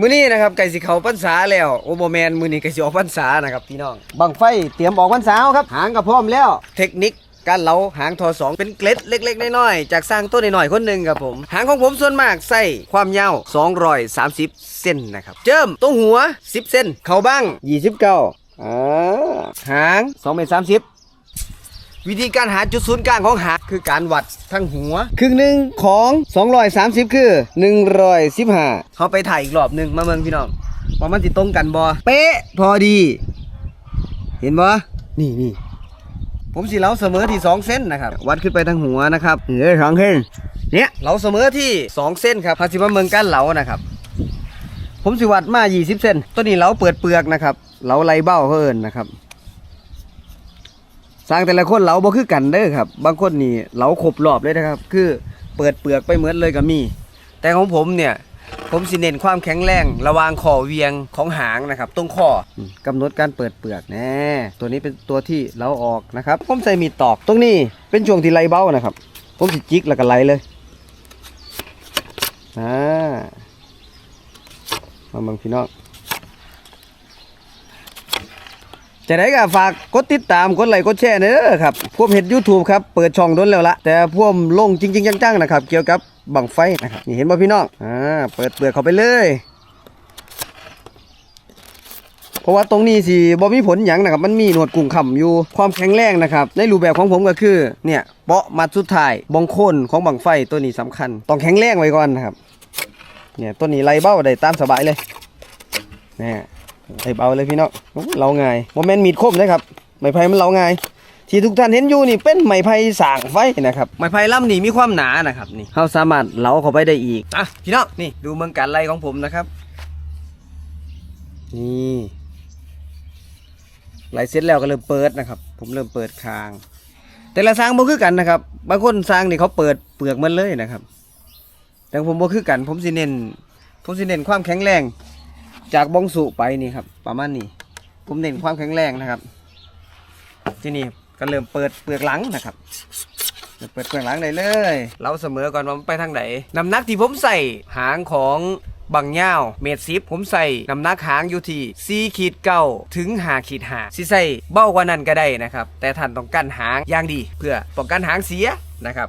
มื้อนี้นะครับไก่สิเขาพรรษาแล้วโอโบแมนมื้อนี้ไก่สิออกพรรษานะครับพี่น้องบังไฟเตรียมออกพรรษาครับ หางก็พร้อมแล้ว เทคนิคการเหลาหางทอสองเป็นเกล็ดเล็ก ๆ น้อยๆจากสร้างต้นหน่อยๆคนหนึ่งครับผม หางของผมส่วนมากใส่ความยาว230 เส้นนะครับ เจิมตรงหัว 10 เส้น เขาบ้าง 29อ่าหาง2เมตร30 วิธีการหาจุดศูนย์กลางของหางคือการวัดทั้งหัว ครึ่งหนึ่งของ 230 คือ 115เขาไปถ่ายอีกรอบหนึ่งมาเมืองพี่น้องว่ามันติตรงกันบอเป๊ะพอดี เห็นบอนี่นี่ผมสิเล้าเสมอที่ 2 เส้นนะครับ วัดขึ้นไปทางหัวนะครับเออสองเส้นเนี่ยเล้าเสมอที่ 2 เส้นครับพาสิมาเมืองการเหลานะครับ ผมสิวัดมา 20 เส้นตัวนี้เล้าเปิดเปลือกนะครับเล้าไรเบ้าเขาเอินนะครับ สร้างแต่ละคนเหลาบ่คือกันเด้อครับ บางคนนี่เหลาครบรอบเลยนะครับ คือเปิดเปลือกไปเหมือนเลยก็มี แต่ของผมเนี่ยผมสิเน้นความแข็งแรง ระหวางคอเวียงของหางนะครับตรงคอกำหนดการเปิดเปลือกแน่ตัวนี้เป็นตัวที่เราออกนะครับ ผมใส่มีดตอกตรงนี้เป็นช่วงที่ไล่เบ้านะครับ ผมสิจิกแล้วก็ไล่เลยอ่ามาเบังพี่น้อง จะได้ก็ฝากกดติดตามกดไลค์กดแชร์เด้อครับพวกเห็ด YouTube ครับเปิดช่องโดนแล้วละแต่พวกลงจริง ๆ จังๆนะครับ เกี่ยวกับบังไฟนะครับนี่เห็นบ่พี่น้องอ่าเปิดเปลือกเขาไปเลยเพราะว่าตรงนี้สิบ่มีผลหยังนะครับ มันมีหนวดกุ้งขำอยู่ความแข็งแรงนะครับ ในรูปแบบของผมก็คือ เนี่ยเปาะมัดสุดท้ายบงโคนของบังไฟตัวนี้สำคัญ ต้องแข็งแรงไว้ก่อนนะครับ เนี่ยตัวนี้ไล่เบ้าได้ตามสบายเลยเนี่ย ไอ้เบาเลยพี่น้องเราง่ายโมเมนต์มีดคมเลยครับไม้ไผ่มันเราง่ายที่ทุกท่านเห็นอยู่นี่เป็นไม้ไผ่สางไฟนะครับไม้ไผ่ลำนี่มีความหนานะครับนี่เขาสามารถเลาเข้าไปได้อีกอะพี่น้องนี่ดูเมืองการไล่ของผมนะครับ นี่ไล่เสร็จแล้วก็เริ่มเปิดนะครับ ผมเริ่มเปิดคาง แต่ละสางบ่คือกันนะครับบางคนสางนี่เขาเปิดเปลือกมันเลยนะครับ แต่ผมบ่คือกัน ผมสิเน้นผมสิเน้นความแข็งแรง จากบ้องสุไปนี่ครับ ประมาณนี้ ผมเน้นความแข็งแรงนะครับ ที่นี่ก็เริ่มเปิดเปลือกหลังนะครับเริ่มเปิดเปลือกหลังได้เลย เราเสมอก่อนว่าไปทางไหนน้ำหนักที่ผมใส่หางของบังย่าวเมตรซิปผมใส่น้ำหนักหางอยู่ที่4ขีดเก้าถึง5ขีดหาสิใส่เบ้ากว่านั้นก็ได้นะครับ แต่ท่านต้องกันหางอย่างดี เพื่อป้องกันหางเสียนะครับ